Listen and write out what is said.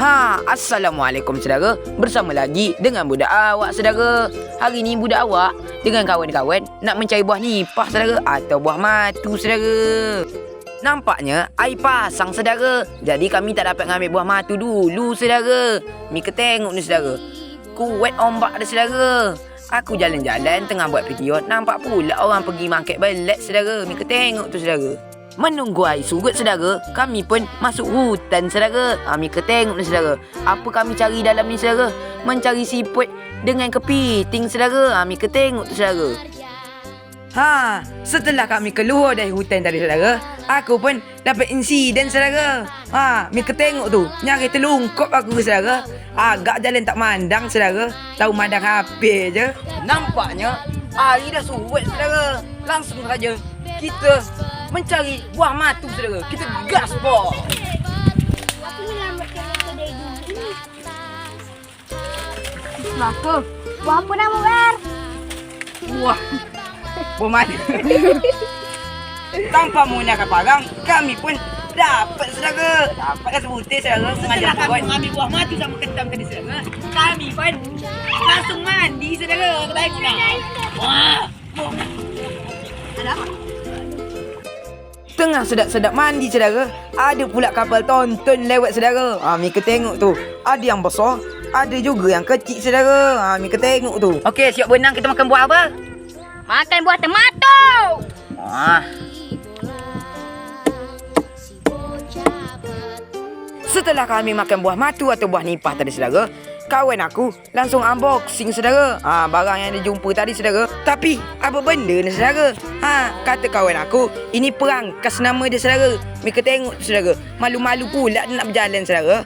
Ha, Assalamualaikum saudara. Bersama lagi dengan budak awak saudara. Hari ni budak awak dengan kawan-kawan nak mencari buah nipah saudara atau buah matu saudara. Nampaknya air pasang saudara. Jadi kami tak dapat ngambil buah matu dulu saudara. Mika tengok ni saudara. Kuat ombak dah saudara. Aku jalan-jalan tengah buat video nampak pula orang pergi market belet saudara. Mika tengok tu saudara. Menunggu air surut saudara, kami pun masuk hutan saudara. Ha, Mika tengok ni saudara. Apa kami cari dalam ni saudara? Mencari siput dengan kepiting saudara. Ha, Mika tengok tu saudara. Ha, setelah kami keluar dari hutan tadi saudara, aku pun dapat insiden saudara. Ha, Mika tengok tu, nyari telungkop aku saudara. Agak jalan tak mandang saudara, tahu mandang HP je. Nampaknya air dah surut saudara. Langsung saja kita mencari buah matu saudara. Kita gas boh. Aku menyelamatkan motor dari dulu. Kenapa? Buah apa nama Ber? Wah, buah matu. Tanpa menggunakan parang, kami pun dapat saudara. Dapat dah sebutir saudara. Setelah kami mengambil buah matu sama ketam tadi saudara, kami pun langsung mandi saudara. Tengok nak. Wah. Ada Tengah sedap-sedap mandi saudara Ada pula kapal tonton lewat saudara ha, Mika tengok tu Ada yang besar Ada juga yang kecil saudara ha, Mika tengok tu Okey siap berenang kita makan buah apa? Makan buah tomato. Ah. Setelah kami makan buah matu atau buah nipah tadi saudara, kawan aku langsung unboxing saudara. Ha, barang yang dia jumpa tadi saudara. Tapi apa benda ni saudara? Ha, kata kawan aku, ini perangkas nama dia saudara. Mereka tengok saudara. Malu-malu pula nak berjalan saudara.